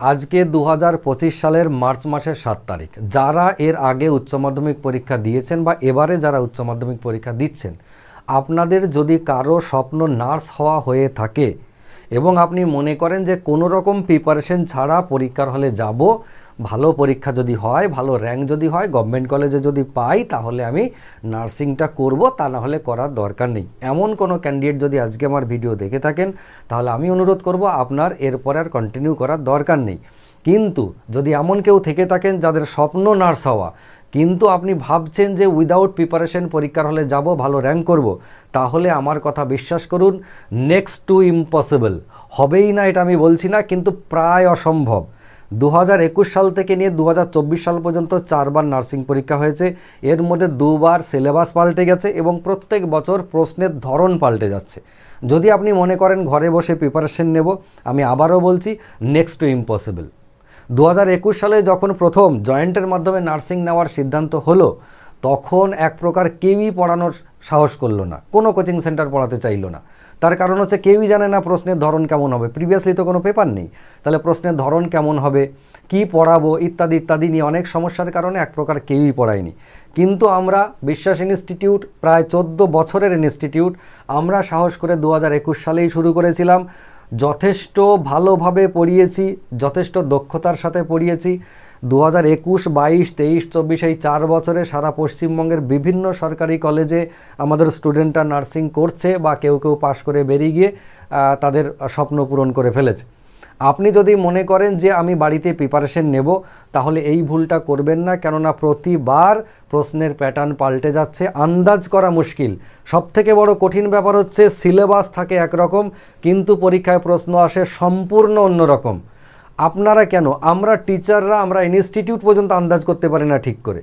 আজকে দু হাজার পঁচিশ সালের মার্চ মাসের সাত তারিখ। যারা এর আগে উচ্চ মাধ্যমিক পরীক্ষা দিয়েছেন বা এবারে যারা উচ্চ মাধ্যমিক পরীক্ষা দিচ্ছেন, আপনাদের যদি কারও স্বপ্ন নার্স হওয়া হয়ে থাকে এবং আপনি মনে করেন যে কোনো রকম প্রিপারেশন ছাড়া পরীক্ষার হলে যাব ভালো পরীক্ষা যদি হয়, ভালো র্যাঙ্ক যদি হয় গভর্নমেন্ট কলেজে যদি পাই, তাহলে আমি নার্সিংটা করব, তা না হলে করার দরকার নেই। এমন কোনো ক্যান্ডিডেট যদি আজকে আমার ভিডিও দেখে থাকেন, তাহলে আমি অনুরোধ করব আপনার এরপরে আর কন্টিনিউ করার দরকার নেই। কিন্তু যদি এমন কেউ থেকে থাকেন যাদের স্বপ্ন নার্স হওয়া, কিন্তু আপনি ভাবছেন যে উইদাউট প্রিপারেশন পরীক্ষার হলে যাব, ভালো র্যাঙ্ক করব, তাহলে আমার কথা বিশ্বাস করুন নেক্সট টু ইম্পসিবল হবেই না, এটা আমি বলছি না, কিন্তু প্রায় অসম্ভব। দু হাজার একুশ সাল থেকে নিয়ে দু হাজার চব্বিশ সাল পর্যন্ত চারবার নার্সিং পরীক্ষা হয়েছে। এর মধ্যে দুবার সিলেবাস পাল্টে গেছে এবং প্রত্যেক বছর প্রশ্নের ধরন পাল্টে যাচ্ছে। যদি আপনি মনে করেন ঘরে বসে প্রিপারেশন নেব, আমি আবারও বলছি নেক্সট টু ইম্পসিবল দু হাজার একুশ সালে যখন প্রথম জয়েন্টের মাধ্যমে নার্সিং নেওয়ার সিদ্ধান্ত হলো, তখন এক প্রকার কেউই পড়ানোর সাহস করল না। কোনো কোচিং সেন্টার পড়াতে চাইল না। তার কারণ হচ্ছে কেউই জানে না প্রশ্নের ধরন কেমন হবে। প্রিভিয়াসলি তো কোনো পেপার নেই। তাহলে প্রশ্নের ধরন কেমন হবে? কি পড়াবো? ইত্যাদি ইত্যাদি নিয়ে অনেক সমস্যার কারণে এক প্রকার কেউই পড়ায়নি। কিন্তু আমরা বিশ্বাস ইনস্টিটিউট, প্রায় চোদ্দ বছরের ইনস্টিটিউট, আমরা সাহস করে দু হাজার একুশ সালেই শুরু করেছিলাম। যথেষ্ট ভালোভাবে পড়িয়েছি, যথেষ্ট দক্ষতার সাথে পড়িয়েছি। দু হাজার একুশ, বাইশ, তেইশ, চব্বিশ এই চার বছরে সারা পশ্চিমবঙ্গের বিভিন্ন সরকারি কলেজে আমাদের স্টুডেন্টরা নার্সিং করছে বা কেউ কেউ পাশ করে বেরিয়ে গিয়ে তাদের স্বপ্ন পূরণ করে ফেলেছে। আপনি যদি মনে করেন যে আমি বাড়িতে প্রিপারেশন নেব, তাহলে এই ভুলটা করবেন না। কেননা প্রতিবার প্রশ্নের প্যাটার্ন পাল্টে যাচ্ছে। আন্দাজ করা মুশকিল। সবথেকে বড় কঠিন ব্যাপার হচ্ছে সিলেবাস থাকে একরকম, কিন্তু পরীক্ষায় প্রশ্ন আসে সম্পূর্ণ অন্যরকম। আপনারা কেন? আমরা টিচাররা আমরা ইনস্টিটিউট পর্যন্ত আন্দাজ করতে পারি না ঠিক করে।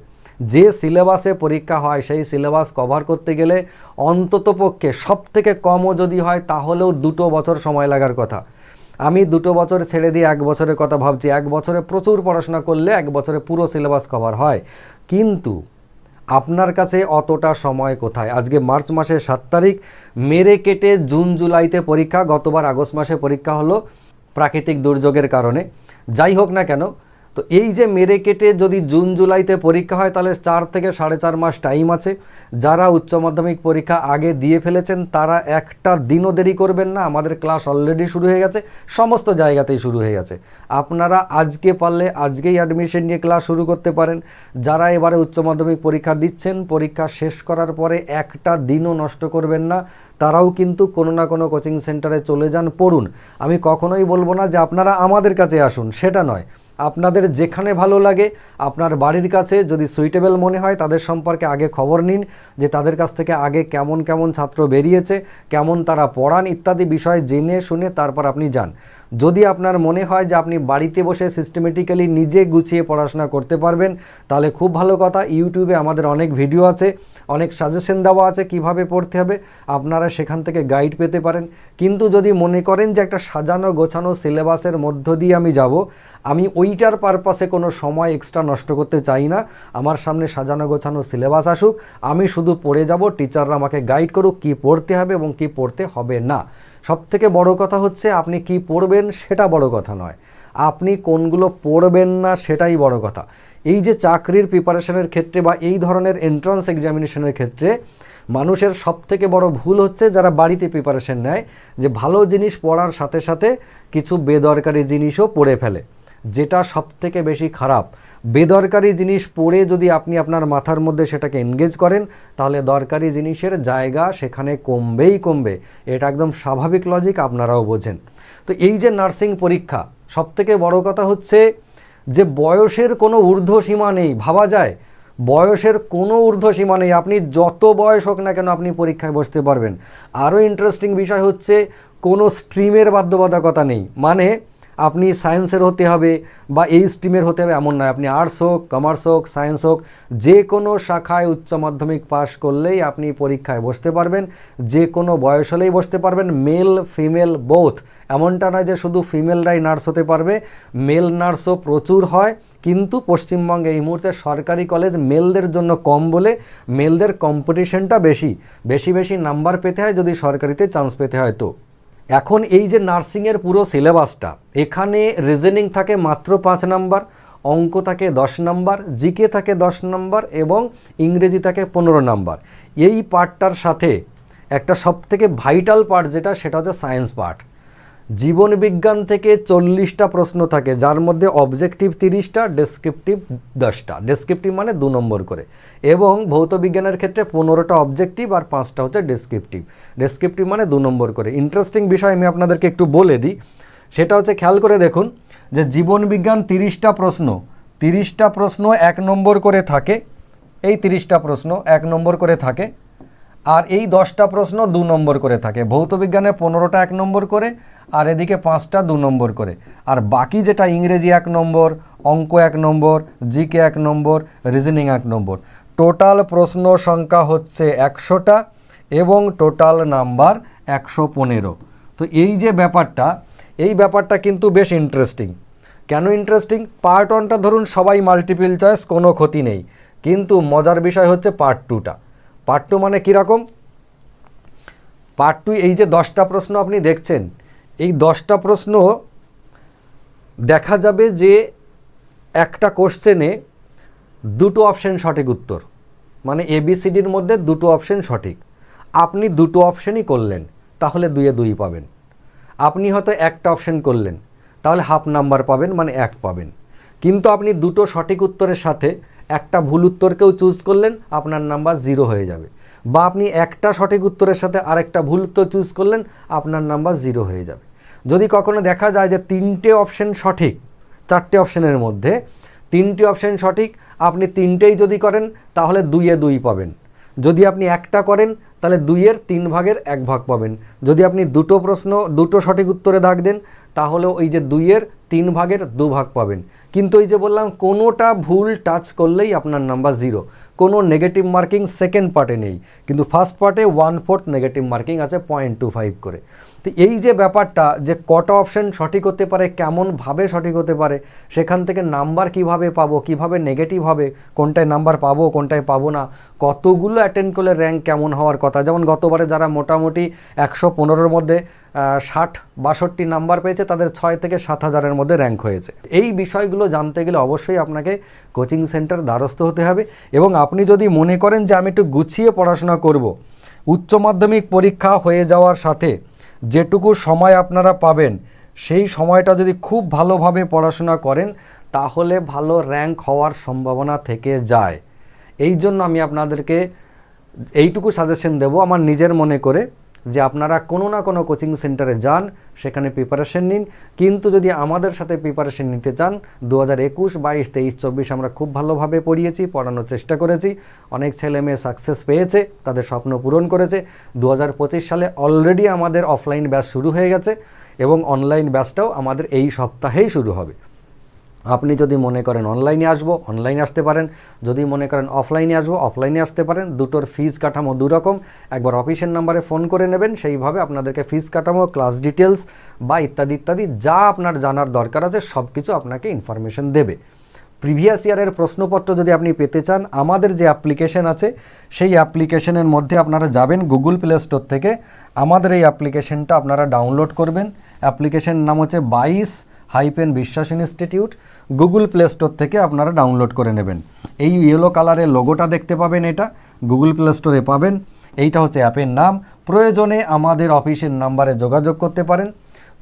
যে সিলেবাসে পরীক্ষা হয়, সেই সিলেবাস কভার করতে গেলে অন্ততপক্ষে সব থেকে কমও যদি হয়, তাহলেও দুটো বছর সময় লাগার কথা। আমি দুটো বছর ছেড়ে দিয়ে এক বছরের কথা ভাবছি, এক বছরে প্রচুর পড়াশোনা করলে এক বছরে পুরো সিলেবাস কভার হয়। কিন্তু আপনার কাছে অতটা সময় কোথায়? আজকে মার্চ মাসের সাত তারিখ, মেরে কেটে জুন, জুলাইতে পরীক্ষা, গতবার আগস্ট মাসে পরীক্ষা হলো। প্রাকৃতিক দুর্যোগের কারণে। যাই হোক না কেন তো এই যে মেরে কেটে যদি জুন জুলাইতে পরীক্ষা হয়, তাহলে চার থেকে সাড়ে চার মাস টাইম আছে। যারা উচ্চ মাধ্যমিক পরীক্ষা আগে দিয়ে ফেলেছেন, তারা একটা দিনও দেরি করবেন না। আমাদের ক্লাস অলরেডি শুরু হয়ে গেছে, সমস্ত জায়গাতেই শুরু হয়ে গেছে। আপনারা আজকে পারলে আজকেই অ্যাডমিশন নিয়ে ক্লাস শুরু করতে পারেন। যারা এবারে উচ্চ মাধ্যমিক পরীক্ষা দিচ্ছেন, পরীক্ষা শেষ করার পরে একটা দিনও নষ্ট করবেন না। তারাও কিন্তু কোনো না কোনো কোচিং সেন্টারে চলে যান, পড়ুন। আমি কখনোই বলব না যে আপনারা আমাদের কাছে আসুন, সেটা নয়। আপনাদের যেখানে ভালো লাগে, আপনার বাড়ির কাছে যদি সুইটেবল মনে হয় তাদের সম্পর্কে আগে খবর নিন, যে তাদের কাছ থেকে আগে কেমন কেমন ছাত্র বেরিয়েছে, কেমন তারা পড়ান ইত্যাদি বিষয় জেনে শুনে তারপর আপনি যান। যদি আপনার মনে হয় যে আপনি বাড়িতে বসে সিস্টেমেটিক্যালি নিজে গুছিয়ে পড়াশোনা করতে পারবেন, তাহলে খুব ভালো কথা, ইউটিউবে আমাদের অনেক ভিডিও আছে, অনেক সাজেশন দেওয়া আছে কীভাবে পড়তে হবে, আপনারা সেখান থেকে গাইড পেতে পারেন। কিন্তু যদি মনে করেন যে একটা সাজানো গোছানো সিলেবাসের মধ্য দিয়ে আমি যাব, আমি ওইটার পারপাসে কোনো সময় এক্সট্রা নষ্ট করতে চাই না। আমার সামনে সাজানো গোছানো সিলেবাস আসুক। আমি শুধু পড়ে যাব টিচাররা আমাকে গাইড করুক কী পড়তে হবে এবং কী পড়তে হবে না। সব থেকে বড় কথা হচ্ছে আপনি কি পড়বেন সেটা বড় কথা নয়। আপনি কোনগুলো পড়বেন না সেটাই বড় কথা। এই যে চাকরির প্রিপারেশনের ক্ষেত্রে বা এই ধরনের এন্ট্রান্স এক্সামিনেশনের ক্ষেত্রে মানুষের সব থেকে বড় ভুল হচ্ছে যারা বাড়িতে প্রিপারেশন নেয় যে ভালো জিনিস পড়ার সাথে সাথে কিছু বেদরকারি জিনিসও পড়ে ফেলে। যেটা সব থেকে বেশি খারাপ, বেদরকারি জিনিস পড়ে যদি আপনি আপনার মাথার মধ্যে সেটাকে এনগেজ করেন, তাহলে দরকারি জিনিসের জায়গা সেখানে কমবেই কমবে। এটা একদম স্বাভাবিক লজিক আপনারাও বোঝেন। তো এই যে নার্সিং পরীক্ষা সব থেকে বড় কথা হচ্ছে যে বয়সের কোনো ঊর্ধ্ব সীমা নেই, ভাবা যায়। বয়সের কোনো ঊর্ধ্ব সীমা নেই, আপনি যত বয়স হোক না কেন আপনি পরীক্ষায় বসতে পারবেন। আরও ইন্টারেস্টিং বিষয় হচ্ছে কোনো স্ট্রিমের বাধ্যবাধকতা নেই। মানে আপনি সায়েন্সের হতে হবে বা এই স্ট্রিমের হতে হবে এমন নয়। আপনি আর্টস হোক কমার্স হোক সায়েন্স হোক, যে কোনো শাখায় উচ্চ মাধ্যমিক পাশ করলেই আপনি পরীক্ষায় বসতে পারবেন। যে কোনো বয়স হলেই বসতে পারবেন। মেল ফিমেল বোথ এমনটা নয় যে শুধু ফিমেলরাই নার্স হতে পারবে। মেল নার্সও প্রচুর হয়। কিন্তু পশ্চিমবঙ্গে এই মুহূর্তে সরকারি কলেজ মেলদের জন্য কম বলে মেলদের কম্পিটিশনটা বেশি। বেশি বেশি নাম্বার পেতে হয় যদি সরকারিতে চান্স পেতে হয় তো। এখন এই যে নার্সিংয়ের পুরো সিলেবাসটা, এখানে রিজনিং থাকে মাত্র পাঁচ নাম্বার, অঙ্ক থাকে দশ নাম্বার, জিকে থাকে দশ নাম্বার এবং ইংরেজি থাকে পনেরো নাম্বার। এই পার্টটার সাথে একটা সবথেকে ভাইটাল পার্ট যেটা, সেটা হচ্ছে সায়েন্স পার্ট জীবন বিজ্ঞান থেকে চল্লিশটা প্রশ্ন থাকে, যার মধ্যে অবজেক্টিভ তিরিশটা ডেসক্রিপটিভ দশটা। ডেসক্রিপটিভ মানে দু নম্বর করে। এবং ভৌত বিজ্ঞানের ক্ষেত্রে পনেরোটা অবজেক্টিভ আর পাঁচটা হচ্ছে ডেসক্রিপটিভ ডেসক্রিপটিভ মানে দু নম্বর করে। ইন্টারেস্টিং বিষয় আমি আপনাদেরকে একটু বলে দিই। সেটা হচ্ছে খেয়াল করে দেখুন যে জীবন বিজ্ঞান তিরিশটা প্রশ্ন। তিরিশটা প্রশ্ন এক নম্বর করে থাকে। এই তিরিশটা প্রশ্ন এক নম্বর করে থাকে। আর এই দশটা প্রশ্ন দু নম্বর করে থাকে। ভৌত বিজ্ঞানে পনেরোটা এক নম্বর করে, আর এদিকে পাঁচটা দু নম্বর করে। আর বাকি যেটা ইংরেজি এক নম্বর, অঙ্ক এক নম্বর, জিকে এক নম্বর, রিজনিং এক নম্বর। টোটাল প্রশ্ন সংখ্যা হচ্ছে একশোটা এবং টোটাল নাম্বার একশো পনেরো। তো এই যে ব্যাপারটা, এই ব্যাপারটা কিন্তু বেশ ইন্টারেস্টিং কেন ইন্টারেস্টিং পার্ট ওয়ানটা ধরুন সবাই মাল্টিপল চয়েস কোনো ক্ষতি নেই। কিন্তু মজার বিষয় হচ্ছে পার্ট টুটা পার্ট টু মানে কীরকম পার্ট টু, এই যে দশটা প্রশ্ন আপনি দেখছেন, এই দশটা প্রশ্ন দেখা যাবে যে একটা কোশ্চেনে দুটো অপশন সঠিক উত্তর। মানে এবিসিডির মধ্যে দুটো অপশন সঠিক। আপনি দুটো অপশনই করলেন, তাহলে দুয়ে দুই পাবেন। আপনি হয়তো একটা অপশন করলেন, তাহলে হাফ নাম্বার পাবেন মানে এক পাবেন। কিন্তু আপনি দুটো সঠিক উত্তরের সাথে একটা ভুল উত্তরকেও চুজ করলেন, আপনার নাম্বার জিরো হয়ে যাবে। বা আপনি একটা সঠিক উত্তরের সাথে আরেকটা ভুল উত্তর চুজ করলেন, আপনার নাম্বার জিরো হয়ে যাবে। যদি কখনো দেখা যায় যে তিনটে অপশন সঠিক, চারটে অপশনের মধ্যে, তিনটে অপশন সঠিক, আপনি তিনটেই যদি করেন, তাহলে দুইয়ে দুই পাবেন। যদি আপনি একটা করেন, তাহলে দুইয়ের তিন ভাগের এক ভাগ পাবেন। যদি আপনি দুটো প্রশ্ন, দুটো সঠিক উত্তরে দাগ দেন, তাহলে ওই যে দুইয়ের তিন ভাগের দু ভাগ পাবেন। কিন্তু এই যে বললাম, কোনোটা ভুল টাচ করলেই আপনার নাম্বার জিরো কোনো নেগেটিভ মার্কিং সেকেন্ড পার্টে নেই। কিন্তু ফার্স্ট পার্টে ওয়ান ফোর্থ নেগেটিভ মার্কিং আছে পয়েন্ট টু ফাইভ করে। তো এই যে ব্যাপারটা যে কটা অপশন সঠিক হতে পারে কেমনভাবে সঠিক হতে পারে, সেখান থেকে নাম্বার কীভাবে পাবো, কীভাবে নেগেটিভ হবে, কোনটায় নাম্বার পাবো, কোনটায় পাবো না, কতগুলো অ্যাটেন্ড করলে র্যাঙ্ক কেমন হওয়ার কথা। যেমন গতবারে যারা মোটামুটি একশো পনেরোর মধ্যে ষাট, বাষট্টি নাম্বার পেয়েছে, তাদের ছয় থেকে সাত হাজারের মধ্যে র্যাঙ্ক হয়েছে। এই বিষয়গুলো জানতে গেলে অবশ্যই আপনাকে কোচিং সেন্টার দ্বারস্থ হতে হবে এবং আপনি যদি মনে করেন যে আমি একটু গুছিয়ে পড়াশোনা করব, উচ্চ মাধ্যমিক পরীক্ষা হয়ে যাওয়ার সাথে যেটুকু সময় আপনারা পাবেন, সেই সময়টা যদি খুব ভালোভাবে পড়াশোনা করেন, তাহলে ভালো র্যাঙ্ক হওয়ার সম্ভাবনা থেকে যায়। এই জন্য আমি আপনাদেরকে এইটুকু সাজেশন দেব। আমার নিজের মনে করে যে আপনারা কোনো না কোনো কোচিং সেন্টারে যান, সেখানে প্রিপারেশন নিন। কিন্তু যদি আমাদের সাথে প্রিপারেশন নিতে চান দু হাজার একুশ, বাইশ, তেইশ, চব্বিশ আমরা খুব ভালোভাবে পড়িয়েছি, পড়ানোর চেষ্টা করেছি। অনেক ছেলে মেয়ে সাকসেস পেয়েছে, তাদের স্বপ্ন পূরণ করেছে। দু হাজার পঁচিশ সালে অলরেডি আমাদের অফলাইন ব্যাচ শুরু হয়ে গেছে এবং অনলাইন ব্যাচটাও আমাদের এই সপ্তাহেই শুরু হবে। আপনি যদি মনে করেন অনলাইনে আসব অনলাইনে আসতে পারেন। যদি মনে করেন অফলাইনে আসব অফলাইনে আসতে পারেন। দুটোর ফিজ কাঠামো দুরকম। একবার অফিসের নাম্বারে ফোন করে নেবেন, সেইভাবে আপনাদেরকে ফিজ কাঠামো ক্লাস ডিটেলস বা ইত্যাদি ইত্যাদি যা আপনার জানার দরকার আছে সব কিছু আপনাকে ইনফরমেশন দেবে। প্রিভিয়াস ইয়ারের প্রশ্নপত্র যদি আপনি পেতে চান, আমাদের যে অ্যাপ্লিকেশন আছে, সেই অ্যাপ্লিকেশনের মধ্যে আপনারা যাবেন গুগল প্লে স্টোর থেকে। আমাদের এই অ্যাপ্লিকেশনটা আপনারা ডাউনলোড করবেন। অ্যাপ্লিকেশন নাম হচ্ছে বাইশ হাইপেন বিশ্বাস ইনস্টিটিউট গুগল প্লে স্টোর থেকে আপনারা ডাউনলোড করে নেবেন। এই ইয়েলো কালারের লোগোটা দেখতে পাবেন এটা গুগল প্লে স্টোরে পাবেন। এইটা হচ্ছে অ্যাপের নাম। প্রয়োজনে আমাদের অফিসের নাম্বারে যোগাযোগ করতে পারেন।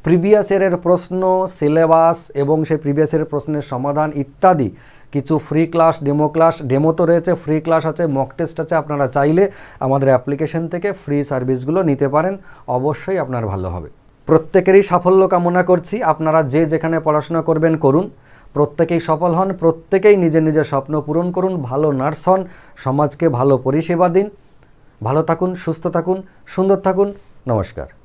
প্রিভিয়াস ইয়ারের প্রশ্ন সিলেবাস এবং সেই প্রিভিয়াস ইয়ারের প্রশ্নের সমাধান ইত্যাদি কিছু free class demo class demo তো রয়েছে ফ্রি ক্লাস আছে মক টেস্ট আছে, আপনারা চাইলে আমাদের অ্যাপ্লিকেশন থেকে ফ্রি সার্ভিসগুলো নিতে পারেন। অবশ্যই আপনার ভালো হবে। প্রত্যেকেরই সাফল্য কামনা করছি। আপনারা যে যেখানে পড়াশোনা করবেন করুন। প্রত্যেকেই সফল হন, প্রত্যেকেই নিজের নিজের স্বপ্ন পূরণ করুন। ভালো নার্স হন, সমাজকে ভালো পরিষেবা দিন। ভালো থাকুন, সুস্থ থাকুন, সুন্দর থাকুন। নমস্কার।